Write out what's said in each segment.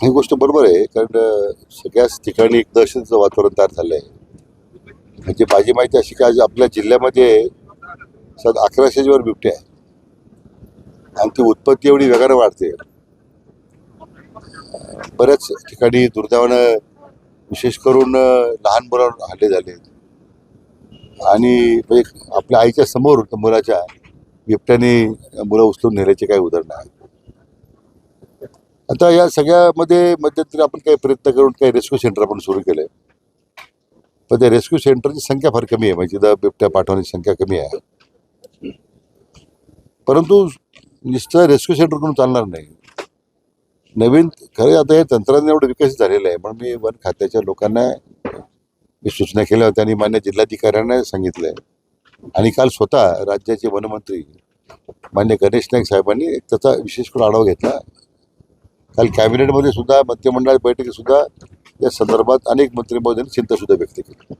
ही गोष्ट बरोबर आहे कारण सगळ्याच ठिकाणी एक दहशतीचं वातावरण तयार झालं आहे म्हणजे माझी माहिती अशी की आज आपल्या जिल्ह्यामध्ये सात अकराशेच्या वर बिबटे आहे आणि ती उत्पत्ती एवढी वेगानं वाढते. बऱ्याच ठिकाणी दुर्दैवानं विशेष करून लहान मुलांवर हल्ले झाले. आणि आपल्या आईच्या समोर मुलाच्या बिबट्याने मुलं उचलून नेल्याचे काही उदाहरणं आहेत. आता या सगळ्यामध्ये मध्यंतरी आपण काही प्रयत्न करून काही रेस्क्यू सेंटर आपण सुरू केलंय पण त्या रेस्क्यू सेंटरची संख्या फार कमी आहे. म्हणजे द बिबट्या पाठवण्याची संख्या कमी आहे. परंतु नुसतं रेस्क्यू सेंटर करून चालणार नाही. नवीन खरं आता हे तंत्रज्ञान एवढं विकसित झालेलं आहे. म्हणून मी वन खात्याच्या लोकांना मी सूचना केल्या होत्या आणि मान्य जिल्हाधिकाऱ्यांना सांगितलं आहे आणि काल स्वतः राज्याचे वनमंत्री मान्य गणेश नाईक साहेबांनी त्याचा विशेष करून आढावा घेतला. काल कॅबिनेटमध्ये सुद्धा मंत्रिमंडळ बैठकीत सुद्धा या संदर्भात अनेक मंत्रिमंडळांनी चिंतासुद्धा व्यक्त केली.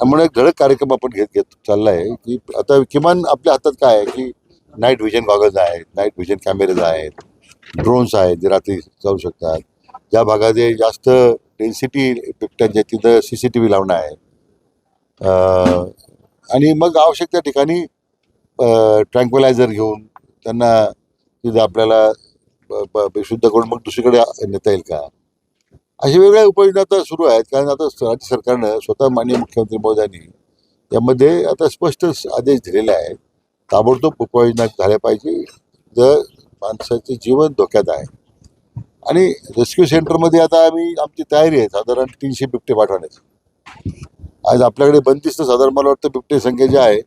त्यामुळे घडक कार्यक्रम आपण घेत घेत आहे की आता किमान आपल्या हातात काय आहे की नाईट व्हिजन गॉगल्स आहेत नाईट व्हिजन कॅमेरेज आहेत ड्रोन्स आहेत जे रात्री जाऊ शकतात. ज्या भागात जास्त डेन्सिटी बिबट्यांच्या तिथं सी सी टी व्ही लावणं आहे. आणि मग आवश्यक त्या ठिकाणी ट्रँक्वलायझर घेऊन त्यांना तिथं आपल्याला बेशुद्ध करून मग दुसरीकडे नेता येईल का? अशा वेगळ्या उपाययोजना आता सुरू आहेत. कारण आता राज्य सरकारनं स्वतः माननीय मुख्यमंत्री महोदयांनी यामध्ये आता स्पष्ट आदेश दिलेले आहेत ताबडतोब उपाययोजना झाल्या पाहिजे. जर माणसाचे जीवन धोक्यात आहे. आणि रेस्क्यू सेंटरमध्ये आता आम्ही आमची तयारी आहे. साधारण तीनशे बिबटे पाठवण्याची. आज आपल्याकडे बंदिस्त साधारण मला वाटतं बिबटे संख्या जी आहे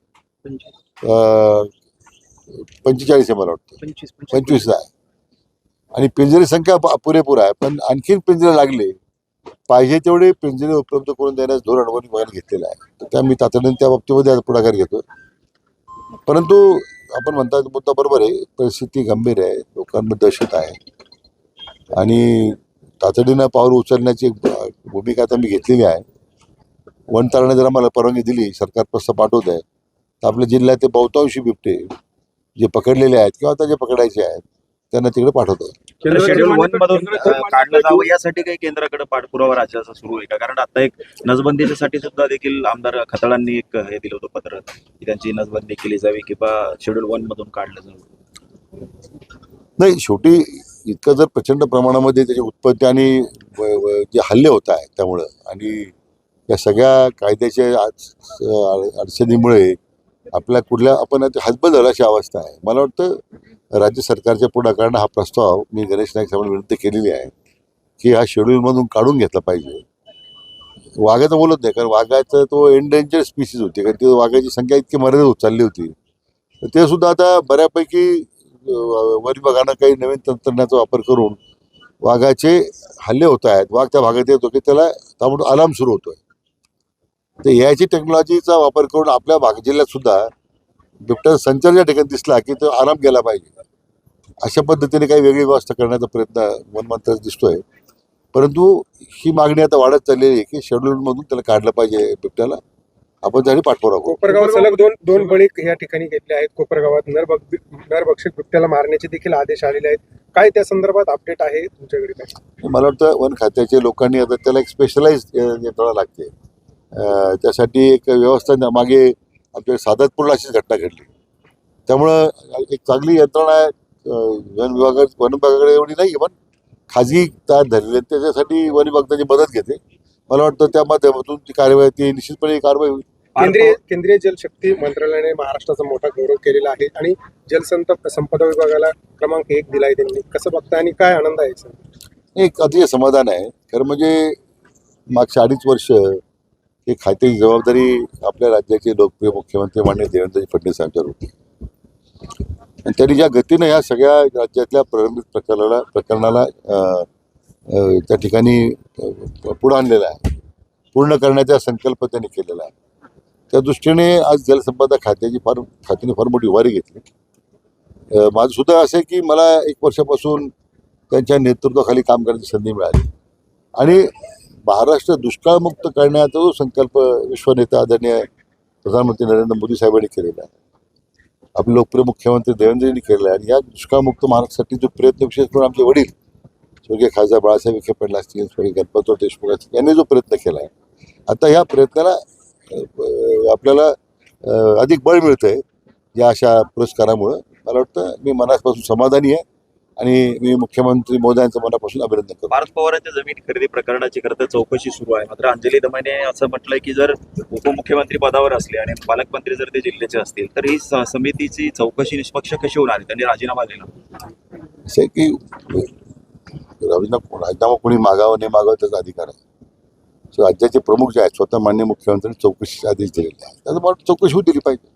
पंचेचाळीस. आहे मला वाटतं. पंचवीस आहे. आणि पिंजरी संख्या पुरेपूर आहे पण आणखीन पिंजरे लागले पाहिजे तेवढे पिंजरे उपलब्ध करून देण्यास धोरण बघायला घेतलेलं आहे. तर त्या मी तातडीने त्या बाबतीमध्ये आज पुढाकार घेतो परंतु आपण म्हणता मुद्दा बरोबर आहे परिस्थिती गंभीर आहे लोकांमध्ये दहशत आहे. आणि तातडीनं पाऊल उचलण्याची एक भूमिका आता मी घेतलेली आहे. वनतळाने जर आम्हाला परवानगी दिली सरकार प्रस्ताव पाठवत आहे तर आपल्या जिल्ह्यात ते बहुतांशी बिबटे जे पकडलेले आहेत किंवा आता जे पकडायचे आहेत त्यांना तिकडे पाठवतो शेड्यूल वन मधून काढलं जावं यासाठी काही केंद्राकडे पाठपुरावा राज्याचा सुरू आहे का? कारण आता एक नसबंदीच्यासाठी सुद्धा देखील आमदार खताळांनी एक हे दिलं होतं पत्र की त्यांची नसबंदी केली जावी किंवा शेड्यूल वन मधून काढलं जावं. नाही शेवटी इतकं जर प्रचंड प्रमाणामध्ये त्याची उत्पत्ती आणि जे हल्ले होत आहेत त्यामुळं आणि या सगळ्या कायद्याच्या अडचणीमुळे आपल्या कुठल्या आपण झाला अशी अवस्था आहे. मला वाटतं राज्य सरकारच्या पुढाकारानं हा प्रस्ताव मी गणेश नाईक साहेबांना विनंती केलेली आहे की हा शेड्यूलमधून काढून घेतला पाहिजे. वाघाचं बोलत नाही कारण वाघाचं तो एंडेंजर स्पीसीज होती कारण ती वाघाची संख्या इतकी मर्यादित होत चालली होती. ते सुद्धा आता बऱ्यापैकी अं, वन विभागानं काही नवीन तंत्रज्ञानाचा वापर करून वाघाचे हल्ले होत आहेत. वाघ त्या भागात येतो की त्याला ताबडतोब अलार्म सुरू होतोय. तर याची टेक्नॉलॉजीचा वापर करून आपल्या भाग जिल्ह्यात सुद्धा बिबट्याचा संचार ज्या ठिकाणी दिसला की तो आराम गेला पाहिजे. अशा पद्धतीने काही वेगळी व्यवस्था करण्याचा प्रयत्न वनमंत्र्याचा दिसतोय. परंतु ही मागणी आता वाढत चाललेली आहे की शेड्यूलमधून त्याला काढलं पाहिजे बिबट्याला. आपण त्यासाठी पाठपुरावा कोपरगावात सलग दोन दोन बळी या ठिकाणी घेतले आहेत. कोपरगावात नरभक्ष नरभक्षक बिबट्याला मारण्याचे देखील आदेश आलेले आहेत. काय त्या संदर्भात अपडेट आहे तुमच्याकडे काय? मला वाटतं वन खात्याच्या लोकांनी आता त्याला एक स्पेशलाइज यंत्रणा लागते. त्यासाठी एक व्यवस्था मागे आमच्या सादतपूरला अशीच घटना घडली. त्यामुळं एक चांगली यंत्रणा वन विभागा वन विभागाकडे एवढी नाही पण खाजगी झालेली आहे त्याच्यासाठी वन विभाग त्याची मदत घेते. मला वाटतं त्या माध्यमातून ती कारवाई ती निश्चितपणे कारवाई होईल. केंद्रीय केंद्रीय जलशक्ती मंत्रालयाने महाराष्ट्राचा मोठा गौरव केलेला आहे आणि जलसंत संपदा विभागाला क्रमांक एक दिलाय त्यांनी. कसं बघता आणि काय आनंद आहे सर? एक अतिशय समाधान आहे. खरं म्हणजे मागच्या अडीच वर्ष ही खात्याची जबाबदारी आपल्या राज्याचे लोकप्रिय मुख्यमंत्री माननीय देवेंद्रजी फडणवीस यांच्यावर होती. आणि त्यांनी ज्या गतीनं ह्या सगळ्या राज्यातल्या प्रलंबित प्रकरणाला प्रकरणाला त्या ठिकाणी पुढं आणलेला आहे. पूर्ण करण्याचा संकल्प त्यांनी केलेला आहे. त्या दृष्टीने आज जलसंपदा खात्याची फार खात्याने फार मोठी उभारी घेतली. माझं सुद्धा असं आहे की मला एक वर्षापासून त्यांच्या नेतृत्वाखाली काम करण्याची संधी मिळाली. आणि महाराष्ट्र दुष्काळमुक्त करण्याचा जो संकल्प विश्वनेता आदरणीय प्रधानमंत्री नरेंद्र मोदी साहेबांनी केलेला आहे. आपले लोकप्रिय मुख्यमंत्री देवेंद्रजींनी केलेला आहे आणि या दुष्काळमुक्त महाराष्ट्रासाठी जो प्रयत्न विशेष करून आमचे वडील स्वर्गीय खासदार बाळासाहेब विखे पाटील असतील स्वर्गीय गणपतराव देशमुख असतील यांनी जो प्रयत्न केला आहे. आता ह्या प्रयत्नाला आपल्याला अधिक बळ मिळतं आहे या अशा पुरस्कारामुळं. मला वाटतं मी मनापासून समाधानी आहे. आणि मी मुख्यमंत्री मोदयांचं मनापासून अभिनंदन करतो. भारत पवारांच्या जमीन खरेदी प्रकरणाची खरं तर चौकशी सुरू आहे. मात्र अंजली दमाने असं म्हटलंय की जर उपमुख्यमंत्री पदावर असले आणि पालकमंत्री जर ते जिल्ह्याचे असतील तर ही स- समितीची चौकशी निष्पक्ष कशी होणार आहे? त्यांनी राजीनामा दिला. असं आहे की राजीनामा राजीनामा कोणी मागावं नाही मागावं त्याचा अधिकार आहे. राज्याचे प्रमुख जे आहेत स्वतः मान्य मुख्यमंत्र्यांनी चौकशीचे आदेश दिलेले आहेत. त्याचा मला चौकशी होऊ दिली पाहिजे.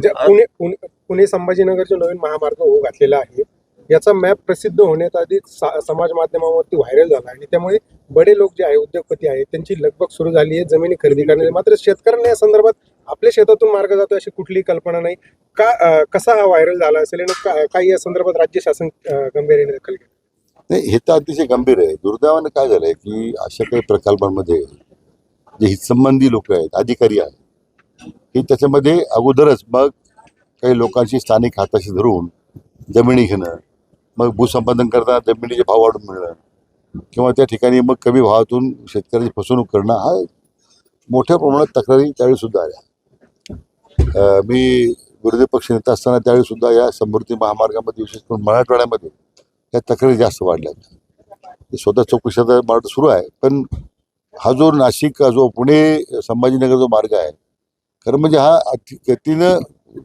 जे पुणे पुणे पुणे संभाजीनगरचे नवीन महामार्ग होऊ घातलेला आहे. याचा मॅप प्रसिद्ध होण्यात आधी सा- समाज माध्यमावरती व्हायरल झाला आणि त्यामुळे बडे लोक जे आहे उद्योगपती आहेत त्यांची लगबग सुरू झाली आहे जमिनी खरेदी करण्याची मात्र शेतकऱ्यांना या संदर्भात आपल्या शेतातून मार्ग जातो अशी कुठलीही कल्पना नाही. का कसा हा व्हायरल झाला असेल आणि का- काही या संदर्भात राज्य शासन गंभीर्याने दखल घेत नाही हे तर अतिशय गंभीर आहे. दुर्दैवानं काय झालंय की अशा काही प्रकल्पांमध्ये जे हितसंबंधी लोक आहेत अधिकारी आहेत हे त्याच्यामध्ये अगोदरच मग काही लोकांशी स्थानिक हाताशी धरून जमिनी घेणं मग भूसंपादन करताना जमिनीचे भाव वाढून मिळणं किंवा त्या ठिकाणी मग कमी भावातून शेतकऱ्याची फसवणूक करणं हा मोठ्या प्रमाणात तक्रारी त्यावेळी सुद्धा आल्या. मी विरोधी पक्ष नेता असताना त्यावेळी सुद्धा या समृद्धी महामार्गामध्ये विशेष करून मराठवाड्यामध्ये या तक्रारी जास्त वाढल्या होत्या स्वतः चौकशी आता मला सुरू आहे. पण हा जो नाशिक जो पुणे संभाजीनगर जो मार्ग आहे खरं म्हणजे हा अति गतीनं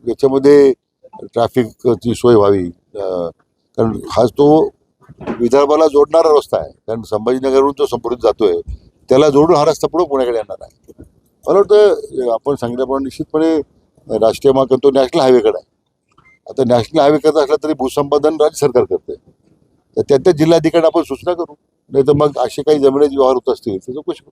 याच्यामध्ये ट्रॅफिकची सोय व्हावी. कारण हाच तो विदर्भाला जोडणारा रस्ता आहे. कारण संभाजीनगरवरून जो समृद्ध जातोय त्याला जोडून हा रस्ता पुढे पुण्याकडे येणार आहे. मला वाटतं आपण सांगितल्याप्रमाणे निश्चितपणे राष्ट्रीय मार्ग तो नॅशनल हायवेकडे आहे. आता नॅशनल हायवे असला तरी भूसंपादन राज्य सरकार करते तर त्या त्या जिल्हाधिकारी आपण सूचना करू. नाही तर मग असे काही जमिनीचे व्यवहार होत असतील तर चौकशी करू